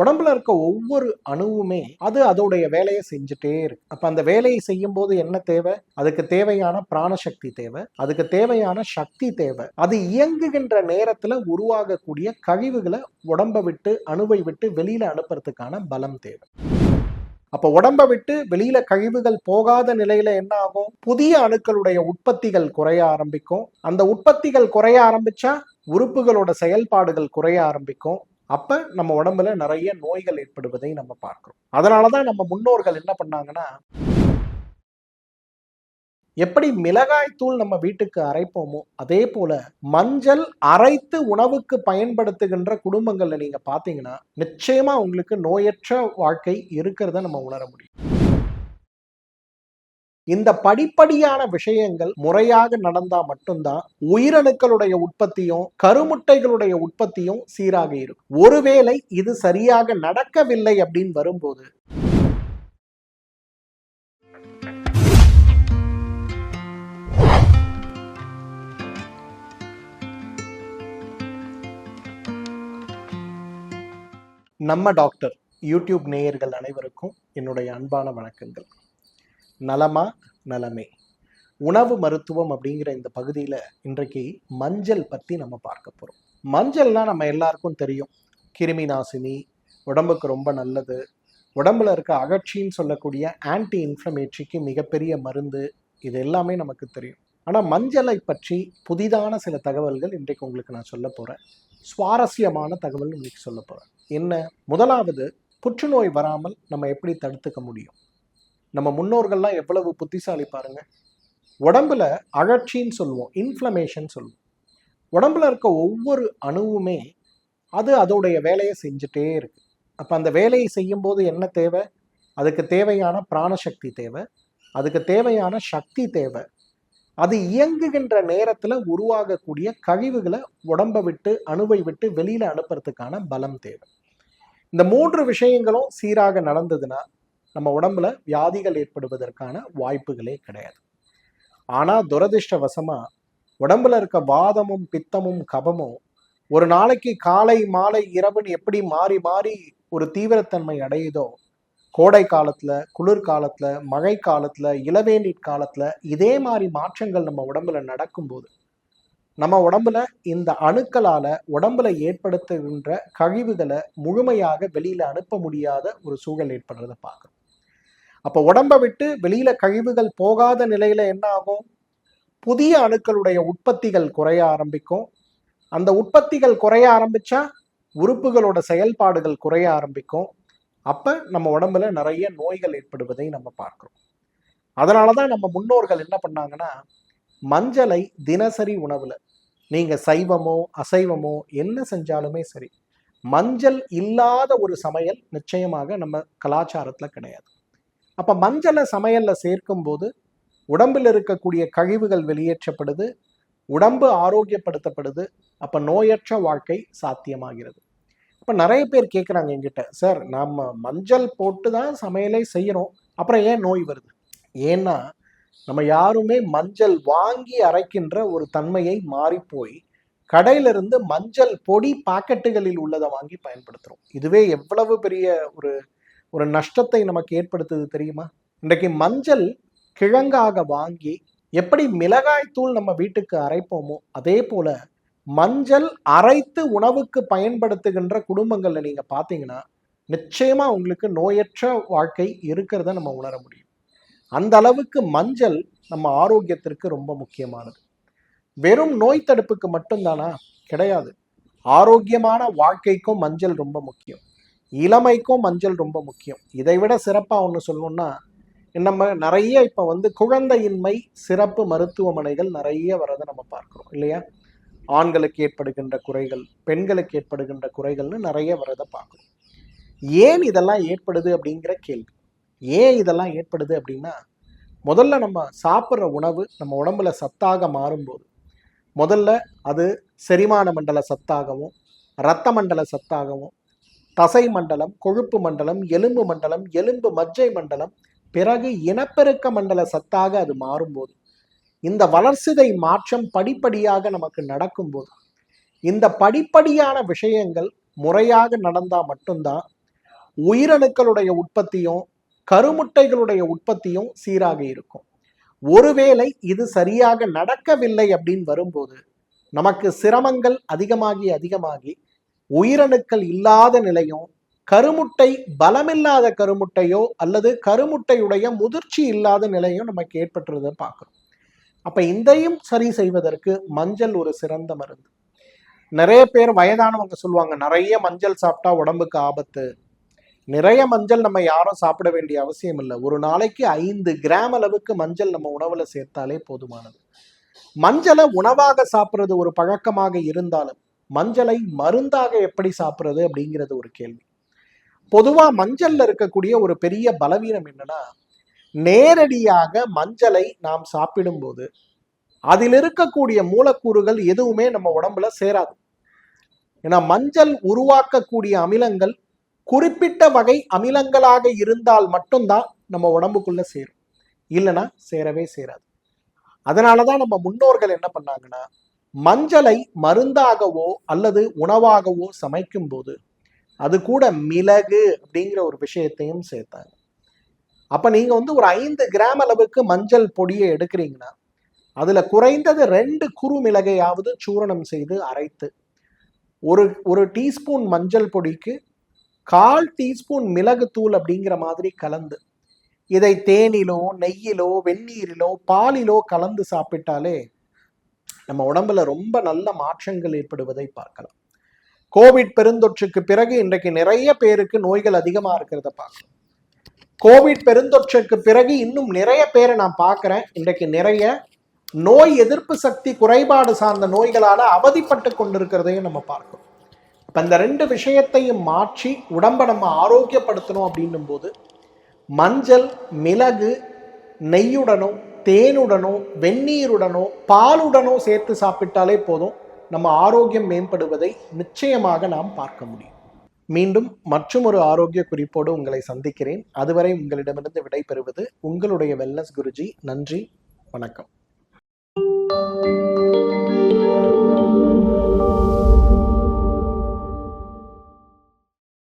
உடம்புல இருக்க ஒவ்வொரு அணுவுமே அது அதோடைய வேலையை செஞ்சுட்டே இருக்கு. அப்ப அந்த வேலையை செய்யும் போது என்ன தேவை? அதுக்கு தேவையான பிராணசக்தி தேவை. அதுக்கு தேவையான சக்தி தேவை. அது இயங்குகின்ற நேரத்துல உருவாகக்கூடிய கழிவுகளை உடம்பை விட்டு அணுவை விட்டு வெளியில அனுப்புறதுக்கான பலம் தேவை. அப்ப உடம்பை விட்டு வெளியில கழிவுகள் போகாத நிலையில என்ன ஆகும்? புதிய அணுக்களுடைய உற்பத்திகள் குறைய ஆரம்பிக்கும். அந்த உற்பத்திகள் குறைய ஆரம்பிச்சா உறுப்புகளோட செயல்பாடுகள் குறைய ஆரம்பிக்கும். அப்ப நம்ம உடம்புல நிறைய நோய்கள் ஏற்படுவதை நம்ம பார்க்கிறோம். அதனாலதான் நம்ம முன்னோர்கள் என்ன பண்ணாங்கன்னா எப்படி மிளகாய் தூள் நம்ம வீட்டுக்கு அரைப்போமோ அதே போல மஞ்சள் அரைத்து உணவுக்கு பயன்படுத்துகின்ற குடும்பங்கள்ல நீங்க பாத்தீங்கன்னா நிச்சயமா உங்களுக்கு நோயற்ற வாழ்க்கை இருக்கிறத நம்ம உணர முடியும். இந்த படிப்படியான விஷயங்கள் முறையாக நடந்தா மட்டும்தான் உயிரணுக்களுடைய உற்பத்தியும் கருமுட்டைகளுடைய உற்பத்தியும் சீராக இருக்கும். ஒருவேளை இது சரியாக நடக்கவில்லை அப்படின்னு வரும்போது நம்ம டாக்டர் யூடியூப் நேயர்கள் அனைவருக்கும் என்னுடைய அன்பான வணக்கங்கள். நலமா நலமே. உணவு மருத்துவம் அப்படிங்கிற இந்த பகுதியில் இன்றைக்கு மஞ்சள் பற்றி நம்ம பார்க்க போகிறோம் மஞ்சள்னால் நம்ம எல்லாருக்கும் தெரியும். கிருமி நாசினி உடம்புக்கு ரொம்ப நல்லது. உடம்புல இருக்க அகழ்ச்சின்னு சொல்லக்கூடிய ஆன்டி இன்ஃப்ளமேட்ரிக்கு மிகப்பெரிய மருந்து. இது எல்லாமே நமக்கு தெரியும். ஆனால் மஞ்சளை பற்றி புதிதான சில தகவல்கள் இன்றைக்கு உங்களுக்கு நான் சொல்ல போகிறேன் சுவாரஸ்யமான தகவல் இன்னைக்கு சொல்ல போகிறேன் என்ன? முதலாவது புற்றுநோய் வராமல் நம்ம எப்படி தடுத்துக்க முடியும்? நம்ம முன்னோர்கள்லாம் எவ்வளவு புத்திசாலி பாருங்க. உடம்புல அழற்சின்னு சொல்லுவோம் இன்ஃப்ளமேஷன் சொல்லுவோம். உடம்புல இருக்க ஒவ்வொரு அணுவுமே அது அதோடைய வேலையை செஞ்சுட்டே இருக்கு. அப்போ அந்த வேலையை செய்யும் போது என்ன தேவை? அதுக்கு தேவையான பிராணசக்தி தேவை அதுக்கு தேவையான சக்தி தேவை. அது இயங்குகின்ற நேரத்தில் உருவாகக்கூடிய கழிவுகளை உடம்பை விட்டு அணுவை விட்டு வெளியில் அனுப்புறதுக்கான பலம் தேவை. இந்த மூன்று விஷயங்களும் சீராக நடந்ததுன்னா நம்ம உடம்புல வியாதிகள் ஏற்படுவதற்கான வாய்ப்புகளே கிடையாது. ஆனால் துரதிருஷ்டவசமாக உடம்புல இருக்க வாதமும் பித்தமும் கபமும் ஒரு நாளைக்கு காலை மாலை இரவுன்னு எப்படி மாறி மாறி ஒரு தீவிரத்தன்மை அடையுதோ கோடை காலத்துல குளிர் காலத்துல மழை காலத்துல இளவேநீர் காலத்துல இதே மாதிரி மாற்றங்கள் நம்ம உடம்புல நடக்கும்போது நம்ம உடம்புல இந்த அணுக்களால உடம்புல ஏற்படுத்துகின்ற கழிவுகளை முழுமையாக வெளியில அனுப்ப முடியாத ஒரு சூழல் ஏற்படுறத பார்க்குறோம். அப்போ உடம்பை விட்டு வெளியில கழிவுகள் போகாத நிலையில என்ன ஆகும்? புதிய அணுக்களுடைய உற்பத்திகள் குறைய ஆரம்பிக்கும். அந்த உற்பத்திகள் குறைய ஆரம்பிச்சா உறுப்புகளோட செயல்பாடுகள் குறைய ஆரம்பிக்கும். அப்ப நம்ம உடம்புல நிறைய நோய்கள் ஏற்படுவதை நம்ம பார்க்கிறோம். அதனாலதான் நம்ம முன்னோர்கள் என்ன பண்ணாங்கன்னா மஞ்சளை தினசரி உணவுல நீங்க சைவமோ அசைவமோ என்ன செஞ்சாலுமே சரி மஞ்சள் இல்லாத ஒரு சமையல் நிச்சயமாக நம்ம கலாச்சாரத்துல கிடையாது. அப்ப மஞ்சளை சமையல்ல சேர்க்கும் போது உடம்பில் இருக்கக்கூடிய கழிவுகள் வெளியேற்றப்படுது உடம்பு ஆரோக்கியப்படுத்தப்படுது அப்ப நோயற்ற வாழ்க்கை சாத்தியமாகிறது. இப்ப நிறைய பேர் கேட்குறாங்க என்கிட்ட சார் நம்ம மஞ்சள் போட்டு தான் சமையலை செய்யறோம் அப்புறம் ஏன் நோய் வருது? ஏன்னா நம்ம யாருமே மஞ்சள் வாங்கி அரைக்கின்ற ஒரு தன்மையை மாறி போய் மஞ்சள் பொடி பாக்கெட்டுகளில் உள்ளதை வாங்கி பயன்படுத்துறோம். இதுவே எவ்வளவு பெரிய ஒரு ஒரு நஷ்டத்தை நமக்கு ஏற்படுத்துது தெரியுமா? இன்றைக்கு மஞ்சள் கிழங்காக வாங்கி எப்படி மிளகாய் தூள் நம்ம வீட்டுக்கு அரைப்போமோ அதே போல மஞ்சள் அரைத்து உணவுக்கு பயன்படுத்துகின்ற குடும்பங்களில் நீங்கள் பார்த்தீங்கன்னா நிச்சயமா உங்களுக்கு நோயற்ற வாழ்க்கை இருக்கிறத நம்ம உணர முடியும். அந்த அளவுக்கு மஞ்சள் நம்ம ஆரோக்கியத்திற்கு ரொம்ப முக்கியமானது. வெறும் நோய் தடுப்புக்கு மட்டும்தானா கிடையாது. ஆரோக்கியமான வாழ்க்கைக்கும் மஞ்சள் ரொம்ப முக்கியம். இளமைக்கும் மஞ்சள் ரொம்ப முக்கியம். இதை விட சிறப்பாக ஒன்று சொல்லணும்னா நம்ம நிறைய இப்போ வந்து குழந்தையின்மை சிறப்பு மருத்துவமனைகள் நிறைய வரதை நம்ம பார்க்குறோம் இல்லையா? ஆண்களுக்கு ஏற்படுகின்ற குறைகள் பெண்களுக்கு ஏற்படுகின்ற குறைகள்னு நிறைய வரதை பார்க்குறோம். ஏன் இதெல்லாம் ஏற்படுது அப்படிங்கிற கேள்வி. ஏன் இதெல்லாம் ஏற்படுது அப்படின்னா முதல்ல நம்ம சாப்பிட்ற உணவு நம்ம உடம்புல சத்தாக மாறும்போது முதல்ல அது செரிமான மண்டல சத்தாகவும் இரத்த மண்டல சத்தாகவும் தசை மண்டலம் கொழுப்பு மண்டலம் எலும்பு மண்டலம் எலும்பு மஜ்ஜை மண்டலம் பிறகு இனப்பெருக்க மண்டல சத்தாக அது மாறும்போது இந்த வளர்சிதை மாற்றம் படிப்படியாக நமக்கு நடக்கும்போது இந்த படிப்படியான விஷயங்கள் முறையாக நடந்தால் மட்டும்தான் உயிரணுக்களுடைய உற்பத்தியும் கருமுட்டைகளுடைய உற்பத்தியும் சீராக இருக்கும். ஒருவேளை இது சரியாக நடக்கவில்லை அப்படின்னு வரும்போது நமக்கு சிரமங்கள் அதிகமாகி அதிகமாகி உயிரணுக்கள் இல்லாத நிலையும் கருமுட்டை பலமில்லாத கருமுட்டையோ அல்லது கருமுட்டையுடைய முதிர்ச்சி இல்லாத நிலையும் நமக்கு ஏற்பட்டுறதை பார்க்குறோம். அப்போ இதையும் சரி செய்வதற்கு மஞ்சள் ஒரு சிறந்த மருந்து. நிறைய பேர் வயதானவங்க சொல்லுவாங்க நிறைய மஞ்சள் சாப்பிட்டா உடம்புக்கு ஆபத்து. நிறைய மஞ்சள் நம்ம யாரும் சாப்பிட வேண்டிய அவசியம் இல்லை. ஒரு நாளைக்கு ஐந்து கிராம் அளவுக்கு மஞ்சள் நம்ம உணவில் சேர்த்தாலே போதுமானது. மஞ்சளை உணவாக சாப்பிட்றது ஒரு பழக்கமாக இருந்தாலும் மஞ்சளை மருந்தாக எப்படி சாப்பிட்றது அப்படிங்கிறது ஒரு கேள்வி. பொதுவா மஞ்சள்ல இருக்கக்கூடிய ஒரு பெரிய பலவீனம் என்னன்னா நேரடியாக மஞ்சளை நாம் சாப்பிடும்போது அதில் இருக்கக்கூடிய மூலக்கூறுகள் எதுவுமே நம்ம உடம்புல சேராது. ஏன்னா மஞ்சள் உருவாக்கக்கூடிய அமிலங்கள் குறிப்பிட்ட வகை அமிலங்களாக இருந்தால் மட்டும்தான் நம்ம உடம்புக்குள்ள சேரும். இல்லைன்னா சேரவே சேராது. அதனாலதான் நம்ம முன்னோர்கள் என்ன பண்ணாங்கன்னா மஞ்சளை மருந்தாகவோ அல்லது உணவாகவோ சமைக்கும் போது அது கூட மிளகு அப்படிங்கிற ஒரு விஷயத்தையும் சேர்த்தாங்க. அப்ப நீங்க வந்து ஒரு ஐந்து கிராம் அளவுக்கு மஞ்சள் பொடியை எடுக்கிறீங்கன்னா அதுல குறைந்தது ரெண்டு குறு மிளகையாவது சூரணம் செய்து அரைத்து ஒரு ஒரு டீஸ்பூன் மஞ்சள் பொடிக்கு கால் டீஸ்பூன் மிளகுத்தூள் அப்படிங்கிற மாதிரி கலந்து இதை தேனிலோ நெய்யிலோ வெந்நீரிலோ பாலிலோ கலந்து சாப்பிட்டாலே நம்ம உடம்புல ரொம்ப நல்ல மாற்றங்கள் ஏற்படுவதை பார்க்கலாம். கோவிட் பெருந்தொற்றுக்கு பிறகு இன்றைக்கு நிறைய பேருக்கு நோய்கள் அதிகமாக இருக்கிறத பார்க்கலாம். கோவிட் பெருந்தொற்றுக்கு பிறகு இன்னும் நிறைய பேரை நான் பார்க்குறேன். இன்றைக்கு நிறைய நோய் எதிர்ப்பு சக்தி குறைபாடு சார்ந்த நோய்களால் அவதிப்பட்டு கொண்டிருக்கிறதையும் நம்ம பார்க்கிறோம். இப்போ இந்த ரெண்டு விஷயத்தையும் மாற்றி உடம்ப நம்ம ஆரோக்கியப்படுத்தணும் அப்படின்னும் போது மஞ்சள் மிளகு நெய்யுடனும் தேனுடனோ வெந்நீருடனோ பாலுடனோ சேர்த்து சாப்பிட்டாலே போதும். நம்ம ஆரோக்கியம் மேம்படுவதை நிச்சயமாக நாம் பார்க்க முடியும். மீண்டும் மற்றும் ஒரு ஆரோக்கிய குறிப்போடு உங்களை சந்திக்கிறேன். அதுவரை உங்களிடமிருந்து விடைபெறுவது உங்களுடைய வெல்னஸ் குருஜி. நன்றி. வணக்கம்.